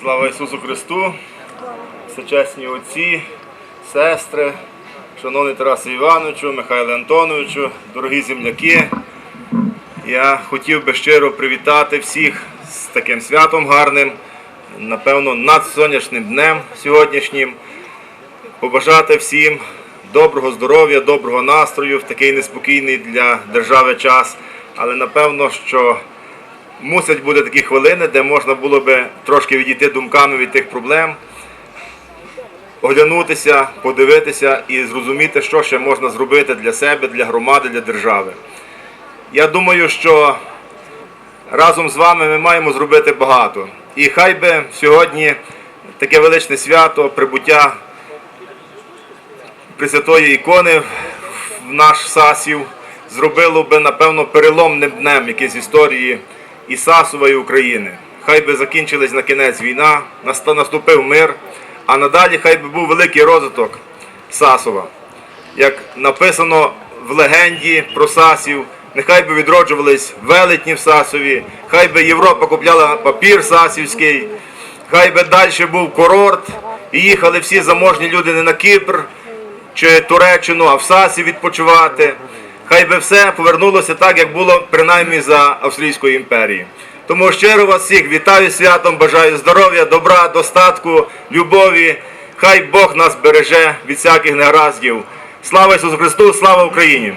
Слава Ісусу Христу, всечесні отці, сестри, шановний Тарасу Івановичу, Михайло Антоновичу, дорогі земляки. Я хотів би щиро привітати всіх з таким святом гарним, напевно, над сонячним днем сьогоднішнім. Побажати всім доброго здоров'я, доброго настрою в такий неспокійний для держави час. Але напевно, що мусять бути такі хвилини, де можна було би трошки відійти думками від тих проблем, оглянутися, подивитися і зрозуміти, що ще можна зробити для себе, для громади, для держави. Я думаю, що разом з вами ми маємо зробити багато. І хай би сьогодні таке величне свято, прибуття Пресвятої ікони в наш Сасів зробило би, напевно, переломним днем якийсь історії і Сасова, і України. Хай би закінчилась на кінець війна, наступив мир, а надалі хай би був великий розвиток Сасова. Як написано в легенді про Сасів, нехай би відроджувались велетні в Сасові, хай би Європа купляла папір сасівський, хай би далі був курорт, і їхали всі заможні люди не на Кіпр чи Туреччину, а в Сасі відпочивати. Хай би все повернулося так, як було принаймні за Австрійської імперії. Тому щиро вас всіх вітаю святом, бажаю здоров'я, добра, достатку, любові. Хай Бог нас береже від всяких негараздів. Слава Ісусу Христу, слава Україні!